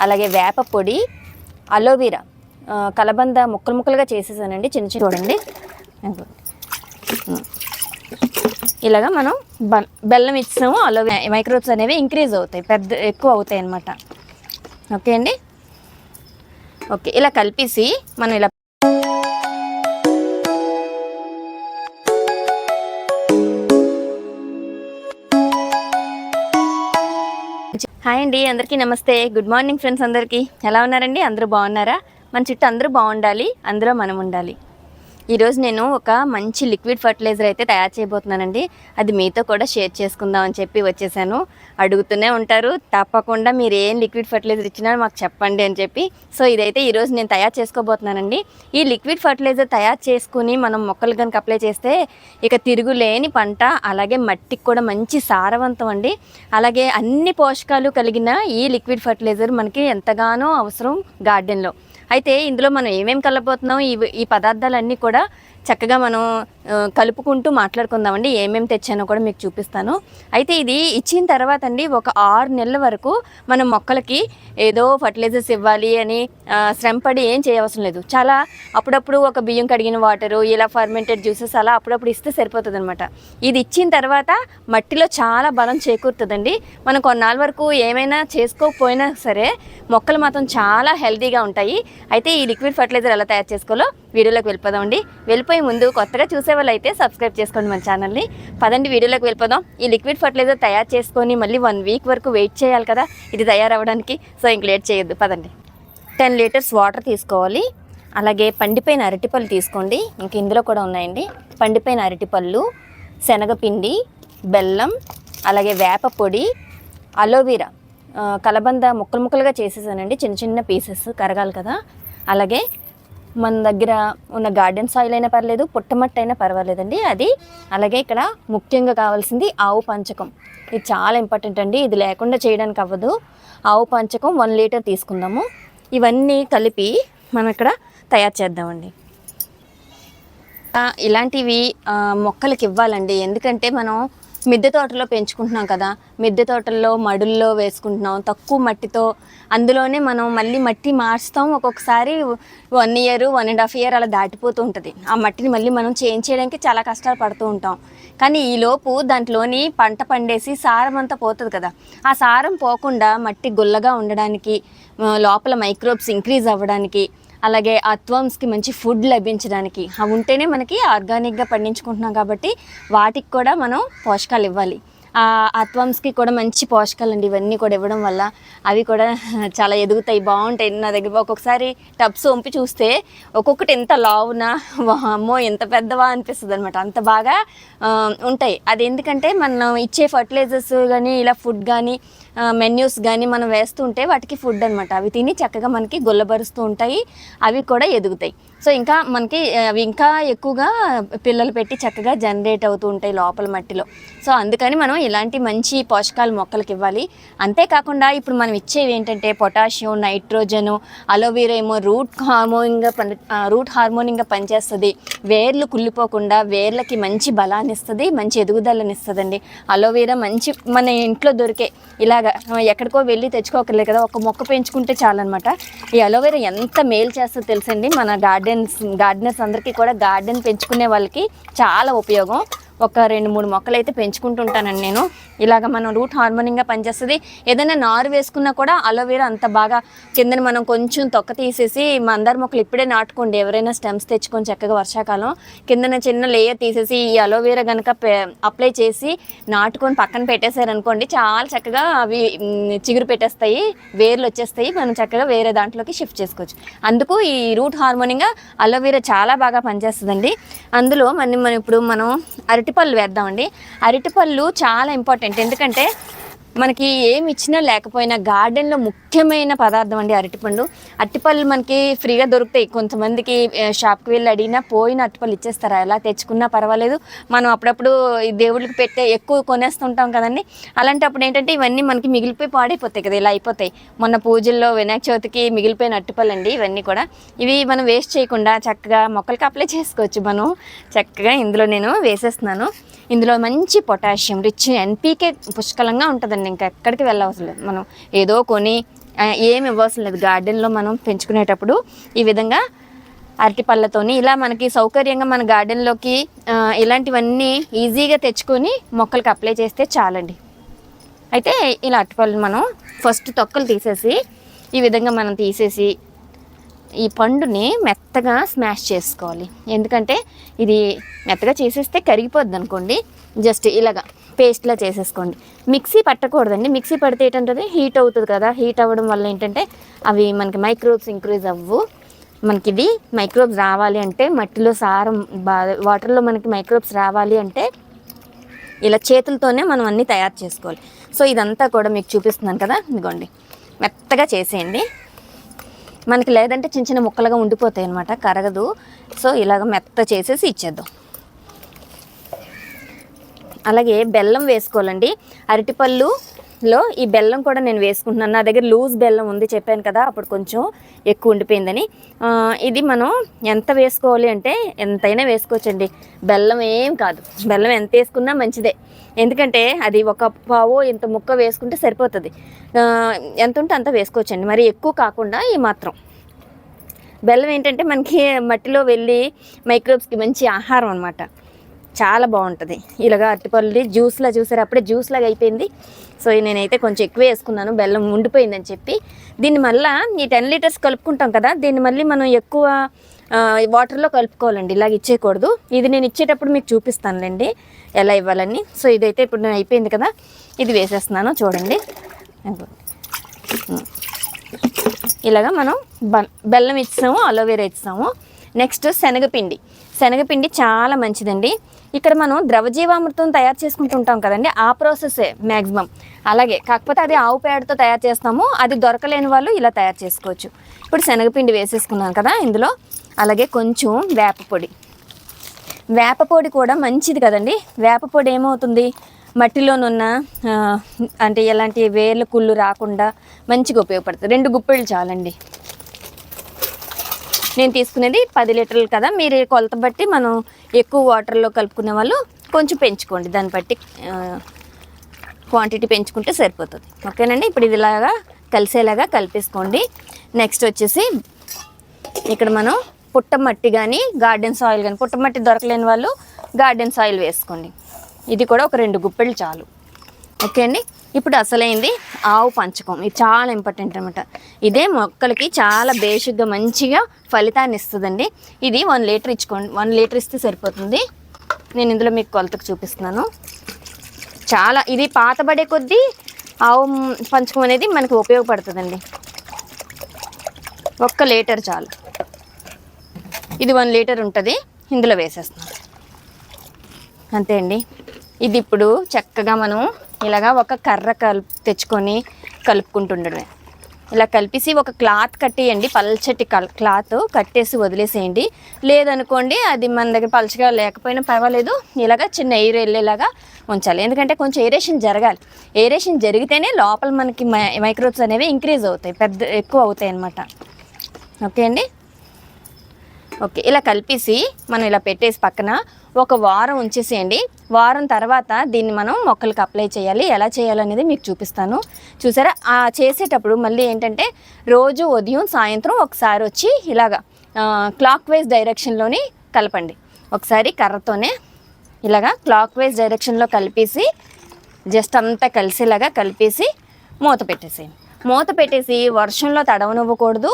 అలాగే వేప పొడి అలోవీరా కలబంద ముక్కలు ముక్కలుగా చేసేసానండి చిన్న చిన్న చూడండి. ఇదిగోండి. ఇలాగా మనం బ- బెల్లం ఇచ్చాము అలోవే మైక్రోబ్స్ అనేవి ఇంక్రీజ్ అవుతాయి పెద్ద ఎక్కువ అవుతాయి అన్నమాట. ఓకే అండి? ఓకే ఇలా కలిపేసి మనం ఇలా హాయ్ అండి అందరికీ నమస్తే. గుడ్ మార్నింగ్ ఫ్రెండ్స్ అందరికీ. ఎలా ఉన్నారండి? అందరూ బాగున్నారా? మన చుట్టూ అందరూ బాగుండాలి అందులో మనం ఉండాలి. ఈరోజు నేను ఒక మంచి లిక్విడ్ ఫర్టిలైజర్ అయితే తయారు చేయబోతున్నానండి. అది మీతో కూడా షేర్ చేసుకుందాం అని చెప్పి వచ్చేసాను. అడుగుతూనే ఉంటారు. తప్పకుండా మీరు ఏం లిక్విడ్ ఫర్టిలైజర్ ఇచ్చినా మాకు చెప్పండి అని చెప్పి. సో ఇదైతే ఈరోజు నేను తయారు చేసుకోబోతున్నానండి. ఈ లిక్విడ్ ఫర్టిలైజర్ తయారు చేసుకుని మనం మొక్కలు కనుక అప్లై చేస్తే ఇక తిరుగులేని పంట అలాగే మట్టికి కూడా మంచి సారవంతం అండి. అలాగే అన్ని పోషకాలు కలిగిన ఈ లిక్విడ్ ఫర్టిలైజర్ మనకి ఎంతగానో అవసరం గార్డెన్లో. అయితే ఇందులో మనం ఏమేమి కలబోతున్నాం? ఈ ఈ పదార్థాలన్నీ కూడా చక్కగా మనం కలుపుకుంటూ మాట్లాడుకుందామండి. ఏమేమి తెచ్చానో కూడా మీకు చూపిస్తాను. అయితే ఇది ఇచ్చిన తర్వాత అండి ఒక ఆరు నెలల వరకు మనం మొక్కలకి ఏదో ఫర్టిలైజర్స్ ఇవ్వాలి అని శ్రమపడి ఏం చేయవసరం లేదు. చాలా అప్పుడప్పుడు ఒక బియ్యం కడిగిన వాటరు ఇలా ఫర్మెంటెడ్ జ్యూసెస్ అలా అప్పుడప్పుడు ఇస్తే సరిపోతుంది అనమాట ఇది ఇచ్చిన తర్వాత మట్టిలో చాలా బలం చేకూరుతుందండి. మనం కొన్నాళ్ళ వరకు ఏమైనా చేసుకోకపోయినా సరే మొక్కలు మాత్రం చాలా హెల్తీగా ఉంటాయి. అయితే ఈ లిక్విడ్ ఫర్టిలైజర్ ఎలా తయారు చేసుకోవాలో వీడియోలోకి వెళ్ళిపోదామండి. వెళ్ళిపోయే ముందు కొత్తగా చూసే వాళ్ళు అయితే సబ్స్క్రైబ్ చేసుకోండి మన ఛానల్ని. పదండి వీడియోలోకి వెళ్ళిపోదాం. ఈ లిక్విడ్ ఫర్టిలైజర్ తయారు చేసుకొని మళ్ళీ వన్ వీక్ వరకు వెయిట్ చేయాలి కదా ఇది తయారవ్వడానికి. సో ఇంక లేట్ చేయొద్దు. పదండి. టెన్ లీటర్స్ వాటర్ తీసుకోవాలి. అలాగే పండిపోయిన అరటిపళ్ళు తీసుకోండి. ఇంక ఇందులో కూడా ఉన్నాయండి. పండిపోయిన అరటిపళ్ళు శనగపిండి బెల్లం అలాగే వేప పొడి అలోవీరా. కలబంద ముక్కలు ముక్కలుగా చేసేసానండి. చిన్న చిన్న పీసెస్ కరగాలి కదా. అలాగే మన దగ్గర ఉన్న గార్డెన్ సాయిల్ అయినా పర్లేదు పుట్టమట్టి అయినా పర్వాలేదండి. అది అలాగే ఇక్కడ ముఖ్యంగా కావాల్సింది ఆవు పంచకం. ఇది చాలా ఇంపార్టెంట్ అండి. ఇది లేకుండా చేయడానికి అవ్వదు. ఆవు పంచకం వన్ లీటర్ తీసుకుందాము. ఇవన్నీ కలిపి మనం ఇక్కడ తయారు చేద్దామండి. ఇలాంటివి మొక్కలకి ఇవ్వాలండి. ఎందుకంటే మనం మిద్దె తోటలో పెంచుకుంటున్నాం కదా. మిద్దె తోటల్లో మడుల్లో వేసుకుంటున్నాం. తక్కువ మట్టితో అందులోనే మనం మళ్ళీ మట్టి మార్చుతాం. ఒక్కొక్కసారి one year one and half year అలా దాటిపోతూ ఉంటుంది. ఆ మట్టిని మళ్ళీ మనం చేంజ్ చేయడానికి చాలా కష్టాలు పడుతూ ఉంటాం. కానీ ఈలోపు దాంట్లోని పంట పండేసి సారం అంతా పోతుంది కదా. ఆ సారం పోకుండా మట్టి గుల్లగా ఉండడానికి లోపల మైక్రోబ్స్ ఇంక్రీజ్ అవ్వడానికి అలాగే అత్వంస్కి మంచి ఫుడ్ లభించడానికి. అవి ఉంటేనే మనకి ఆర్గానిక్గా పండించుకుంటున్నాం కాబట్టి వాటికి కూడా మనం పోషకాలు ఇవ్వాలి. ఆ అత్వంస్కి కూడా మంచి పోషకాలు అండి ఇవన్నీ కూడా ఇవ్వడం వల్ల. అవి కూడా చాలా ఎదుగుతాయి బాగుంటాయి. నా దగ్గర ఒక్కొక్కసారి టబ్స్ వంపి చూస్తే ఒక్కొక్కటి ఎంత లావునా అమ్మో ఎంత పెద్దవా అనిపిస్తుంది అనమాట అంత బాగా ఉంటాయి. అది ఎందుకంటే మనం ఇచ్చే ఫర్టిలైజర్స్ కానీ ఇలా ఫుడ్ కానీ మెన్యూస్ కానీ మనం వేస్తుంటే వాటికి ఫుడ్ అనమాట అవి తిని చక్కగా మనకి గుల్లబరుస్తూ ఉంటాయి. అవి కూడా ఎదుగుతాయి. సో ఇంకా మనకి అవి ఇంకా ఎక్కువగా పిల్లలు పెట్టి చక్కగా జనరేట్ అవుతూ ఉంటాయి లోపల మట్టిలో. సో అందుకని మనం ఇలాంటి మంచి పోషకాలు మొక్కలకి ఇవ్వాలి. అంతేకాకుండా ఇప్పుడు మనం ఇచ్చేవి ఏంటంటే పొటాషియం నైట్రోజను అలోవీరా ఏమో రూట్ హార్మోనింగ్గా పని రూట్ హార్మోనింగ్గా పనిచేస్తుంది. వేర్లు కుళ్ళిపోకుండా వేర్లకి మంచి బలాన్ని ఇస్తుంది మంచి ఎదుగుదలని ఇస్తుందండి. అలోవీరా మంచి మన ఇంట్లో దొరికే ఇలా ఇలాగా ఎక్కడికో వెళ్ళి తెచ్చుకోకర్లేదు కదా ఒక మొక్క పెంచుకుంటే చాలన్నమాట. ఈ అలోవెరా ఎంత మేలు చేస్తుందో తెలుసండి మన గార్డెన్స్ గార్డెనర్స్ అందరికీ కూడా గార్డెన్ పెంచుకునే వాళ్ళకి చాలా ఉపయోగం. ఒక రెండు మూడు మొక్కలు అయితే పెంచుకుంటుంటానండి నేను. ఇలాగ మనం రూట్ హార్మోనింగ్గా పనిచేస్తుంది. ఏదైనా నారు వేసుకున్నా కూడా అలోవేరా అంత బాగా కిందన మనం కొంచెం తొక్క తీసేసి మందార మొక్కలు ఇప్పుడే నాటుకోండి. ఎవరైనా స్టెమ్స్ తెచ్చుకొని చక్కగా వర్షాకాలం కిందన చిన్న లేయర్ తీసేసి ఈ అలోవేరా కనుక అప్లై చేసి నాటుకొని పక్కన పెట్టేశారనుకోండి చాలా చక్కగా అవి చిగురు పెట్టేస్తాయి వేర్లు వచ్చేస్తాయి. మనం చక్కగా వేరే దాంట్లోకి షిఫ్ట్ చేసుకోవచ్చు. అందుకు ఈ రూట్ హార్మోనింగ్గా అలోవేరా చాలా బాగా పనిచేస్తుందండి. అందులో మనం మనం ఇప్పుడు మనం అరటిపళ్ళు వేద్దామండి. అరటిపళ్ళు చాలా ఇంపార్టెంట్ ఎందుకంటే మనకి ఏమి ఇచ్చినా లేకపోయినా గార్డెన్లో ముఖ్యమైన పదార్థం అండి అరటిపండు. అరటిపళ్ళు మనకి ఫ్రీగా దొరుకుతాయి. కొంతమందికి షాప్కి వెళ్ళి అడిగినా పోయిన అరటిపళ్ళు ఇచ్చేస్తారా? ఎలా తెచ్చుకున్నా పర్వాలేదు. మనం అప్పుడప్పుడు ఈ దేవుళ్ళకి పెట్టే ఎక్కువ కొనేస్తుంటాం కదండి. అలాంటప్పుడు ఏంటంటే ఇవన్నీ మనకి మిగిలిపోయి పాడైపోతాయి కదా ఇలా అయిపోతాయి. మొన్న పూజల్లో వినాయక చవితికి మిగిలిపోయిన అరటిపళ్ళు అండి ఇవన్నీ కూడా. ఇవి మనం వేస్ట్ చేయకుండా చక్కగా మొక్కలకి అప్లై చేసుకోవచ్చు మనం. చక్కగా ఇందులో నేను వేసేస్తున్నాను. ఇందులో మంచి పొటాషియం రిచ్ ఎన్పీకే పుష్కలంగా ఉంటుందండి. ఇంకా ఎక్కడికి వెళ్ళవసరం లేదు. మనం ఏదో కొని ఏమి ఇవ్వవసరం లేదు. గార్డెన్లో మనం పెంచుకునేటప్పుడు ఈ విధంగా అరటి పళ్ళతోని ఇలా మనకి సౌకర్యంగా మన గార్డెన్లోకి ఇలాంటివన్నీ ఈజీగా తెచ్చుకొని మొక్కలకు అప్లై చేస్తే చాలండి. అయితే ఇలా అరటిపళ్ళు మనం ఫస్ట్ తొక్కలు తీసేసి ఈ విధంగా మనం తీసేసి ఈ పండుని మెత్తగా స్మాష్ చేసుకోవాలి. ఎందుకంటే ఇది మెత్తగా చేసేస్తే కరిగిపోద్ది అనుకోండి. జస్ట్ ఇలాగా. పేస్ట్లా చేసేసుకోండి. మిక్సీ పట్టకూడదండి. మిక్సీ పడితే ఏంటంటే హీట్ అవుతుంది కదా. హీట్ అవ్వడం వల్ల ఏంటంటే అవి మనకి మైక్రోబ్స్ ఇంక్రీజ్ అవ్వు. మనకి ఇది మైక్రోబ్స్ రావాలి అంటే మట్టిలో సారం బా వాటర్లో మనకి మైక్రోబ్స్ రావాలి అంటే ఇలా చేతులతోనే మనం అన్నీ తయారు చేసుకోవాలి. సో ఇదంతా కూడా మీకు చూపిస్తున్నాను కదా. ఇదిగోండి. మెత్తగా చేసేయండి. మనకి లేదంటే చిన్న చిన్న ముక్కలుగా ఉండిపోతాయి అనమాట కరగదు. సో ఇలాగ మెత్త చేసేసి ఇచ్చేద్దాం. అలాగే బెల్లం వేసుకోవాలండి. అరటిపళ్ళులో ఈ బెల్లం కూడా నేను వేసుకుంటున్నాను. నా దగ్గర లూజ్ బెల్లం ఉంది చెప్పాను కదా అప్పుడు కొంచెం ఎక్కువ ఉండిపోయిందని. ఇది మనం ఎంత వేసుకోవాలి అంటే ఎంతైనా వేసుకోవచ్చండి. బెల్లం ఏం కాదు. బెల్లం ఎంత వేసుకున్నా మంచిదే. ఎందుకంటే అది ఒక పావు ఇంత ముక్క వేసుకుంటే సరిపోతుంది. ఎంత ఉంటే అంత వేసుకోవచ్చండి. మరి ఎక్కువ కాకుండా ఈ మాత్రం. బెల్లం ఏంటంటే మనకి మట్టిలో వెళ్ళి మైక్రోబ్స్కి మంచి ఆహారం అనమాట చాలా బాగుంటుంది. ఇలాగా అరటిపల్లి జ్యూస్లా చూసారు అప్పుడే జ్యూస్ లాగా అయిపోయింది. సో నేనైతే కొంచెం ఎక్కువ వేసుకున్నాను. బెల్లం ఉండిపోయిందని చెప్పి. దీన్ని మళ్ళీ ఈ టెన్ లీటర్స్ కలుపుకుంటాం కదా దీన్ని మళ్ళీ మనం ఎక్కువ వాటర్లో కలుపుకోవాలండి. ఇలాగ ఇచ్చేయకూడదు. ఇది నేను ఇచ్చేటప్పుడు మీకు చూపిస్తానులేండి. ఎలా ఇవ్వాలని. సో ఇదైతే ఇప్పుడు నేను అయిపోయింది కదా ఇది వేసేస్తున్నాను చూడండి. ఇలాగా మనం బ- బెల్లం ఇచ్చాము అలోవేరా ఇస్తాము నెక్స్ట్ శనగపిండి. శనగపిండి చాలా మంచిదండి. ఇక్కడ మనం ద్రవజీవామృతం తయారు చేసుకుంటుంటాం కదండి. ఆ ప్రాసెసే మ్యాక్సిమం అలాగే కాకపోతే అది ఆవు పేడతో తయారు చేస్తాము. అది దొరకలేని వాళ్ళు ఇలా తయారు చేసుకోవచ్చు. ఇప్పుడు శనగపిండి వేసేసుకున్నాం కదా ఇందులో. అలాగే కొంచెం వేప పొడి. వేప పొడి కూడా మంచిది కదండి. వేప పొడి ఏమవుతుంది? మట్టిలోనున్న అంటే ఎలాంటి వేర్ల కుళ్ళు రాకుండా మంచిగా ఉపయోగపడుతుంది. రెండు గుప్పెళ్ళు చాలండి. నేను తీసుకునేది పది లీటర్లు కదా మీరు కొలత బట్టి మనం ఎక్కువ వాటర్లో కలుపుకునే వాళ్ళు కొంచెం పెంచుకోండి. దాన్ని బట్టి క్వాంటిటీ పెంచుకుంటే సరిపోతుంది. ఓకేనండి? ఇప్పుడు ఇది ఇలాగా కలిసేలాగా కలిపేసుకోండి. నెక్స్ట్ వచ్చేసి ఇక్కడ మనం పుట్టమట్టి కానీ గార్డెన్ సాయిల్ కానీ పుట్టమట్టి దొరకలేని వాళ్ళు గార్డెన్ సాయిల్ వేసుకోండి. ఇది కూడా ఒక రెండు గుప్పెళ్ళు చాలు. ఓకే అండి ఇప్పుడు అసలైంది ఆవు పంచకం. ఇది చాలా ఇంపార్టెంట్ అనమాట ఇదే మొక్కలకి చాలా బేసిక్గా మంచిగా ఫలితాన్ని ఇస్తుందండి. ఇది వన్ లీటర్ ఇచ్చుకోండి. వన్ లీటర్ ఇస్తే సరిపోతుంది. నేను ఇందులో మీకు కొలతకు చూపిస్తున్నాను. చాలా ఇది పాతబడే కొద్దీ ఆవు పంచకం అనేది మనకు ఉపయోగపడుతుందండి. ఒక్క లీటర్ చాలు. ఇది వన్ లీటర్ ఉంటుంది. ఇందులో వేసేస్తున్నాం అంతే అండి. ఇది ఇప్పుడు చక్కగా మనం ఇలాగా ఒక కర్ర కలుపు తెచ్చుకొని కలుపుకుంటుండడమే. ఇలా కలిపేసి ఒక క్లాత్ కట్టేయండి పల్చటి కల్ క్లాత్ కట్టేసి వదిలేసేయండి. లేదనుకోండి అది మన దగ్గర పలచగా లేకపోయినా పర్వాలేదు ఇలాగా చిన్న ఎయిర్ వెళ్ళేలాగా ఉంచాలి. ఎందుకంటే కొంచెం ఏరేషన్ జరగాలి. ఏరేషన్ జరిగితేనే లోపల మనకి మై మైక్రోబ్స్ అనేవి ఇంక్రీజ్ అవుతాయి పెద్ద ఎక్కువ అవుతాయి అన్నమాట ఓకే అండి? ఓకే ఇలా కలిపేసి మనం ఇలా పెట్టేసి పక్కన ఒక వారం ఉంచేసేయండి. వారం తర్వాత దీన్ని మనం మొక్కలకు అప్లై చేయాలి. ఎలా చేయాలనేది మీకు చూపిస్తాను. చూసారా? ఆ చేసేటప్పుడు మళ్ళీ ఏంటంటే రోజు ఉదయం సాయంత్రం ఒకసారి వచ్చి ఇలాగా క్లాక్ వైజ్ డైరెక్షన్లోని కలపండి. ఒకసారి కర్రతోనే ఇలాగా క్లాక్ వైజ్ డైరెక్షన్లో కలిపేసి జస్ట్ అంతా కలిసేలాగా కలిపేసి మూత పెట్టేసేయండి. మూత పెట్టేసి వర్షంలో తడవనివ్వకూడదు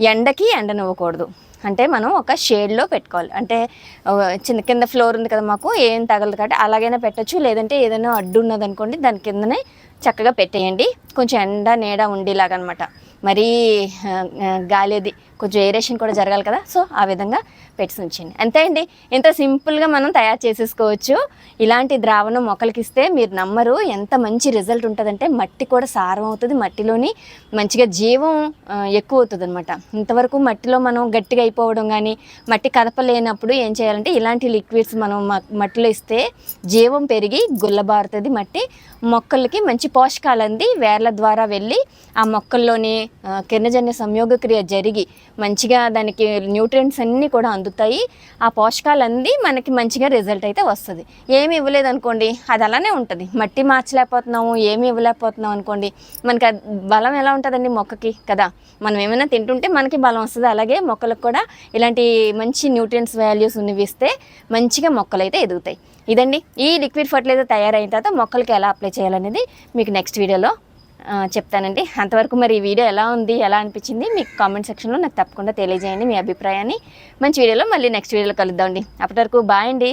ఎండకి ఎండనివ్వకూడదు. అంటే మనం ఒక షేడ్లో పెట్టుకోవాలి. అంటే చిన్న కింద ఫ్లోర్ ఉంది కదా మాకు ఏం తగలదు కాబట్టి అలాగైనా పెట్టచ్చు. లేదంటే ఏదైనా అడ్డు ఉన్నది అనుకోండి దాని కిందనే చక్కగా పెట్టేయండి. కొంచెం ఎండ నీడ ఉండేలాగనమాట. మరీ గాలిది గాలి అది కొంచెం ఏరేషన్ కూడా జరగాలి కదా. సో ఆ విధంగా పెట్టి ఉంచండి. అంతే అండి. ఇంత సింపుల్గా మనం తయారు చేసేసుకోవచ్చు. ఇలాంటి ద్రావణం మొక్కలకి ఇస్తే మీరు నమ్మరు. ఎంత మంచి రిజల్ట్ ఉంటుందంటే మట్టి కూడా సారం అవుతుంది. మట్టిలోని మంచిగా జీవం ఎక్కువ అవుతుంది అనమాట ఇంతవరకు మట్టిలో మనం గట్టిగా అయిపోవడం కానీ మట్టి కదపలేనప్పుడు ఏం చేయాలంటే ఇలాంటి లిక్విడ్స్ మనం మట్టిలో ఇస్తే జీవం పెరిగి గుల్లబారుతుంది మట్టి. మొక్కలకి మంచి పోషకాలు అంది. వేర్ల ద్వారా వెళ్ళి ఆ మొక్కల్లోని కిరణజన్య సంయోగ క్రియ జరిగి మంచిగా దానికి న్యూట్రియంట్స్ అన్నీ కూడా అందుతాయి. ఆ పోషకాలు అంది మనకి మంచిగా రిజల్ట్ అయితే వస్తుంది. ఏమి ఇవ్వలేదు అనుకోండి అది అలానే ఉంటుంది. మట్టి మార్చలేకపోతున్నాము ఏమి ఇవ్వలేకపోతున్నాం అనుకోండి మనకి బలం ఎలా ఉంటుందండి మొక్కకి కదా? మనం ఏమైనా తింటుంటే మనకి బలం వస్తుంది. అలాగే మొక్కలకు కూడా ఇలాంటి మంచి న్యూట్రియంట్స్ వాల్యూస్ ఉన్నవి ఇస్తే మంచిగా మొక్కలు అయితే ఎదుగుతాయి. ఇదండి. ఈ లిక్విడ్ ఫర్టిలైజర్ తయారైన తర్వాత మొక్కలకి ఎలా అప్లై చేయాలనేది మీకు నెక్స్ట్ వీడియోలో చెప్తానండి. అంతవరకు మరి ఈ వీడియో ఎలా ఉంది ఎలా అనిపించింది మీకు కామెంట్ సెక్షన్లో నాకు తప్పకుండా తెలియజేయండి మీ అభిప్రాయాన్ని. మంచి వీడియోలో మళ్ళీ నెక్స్ట్ వీడియోలో కలుద్దామండి అప్పటి వరకు బాయ్ అండి.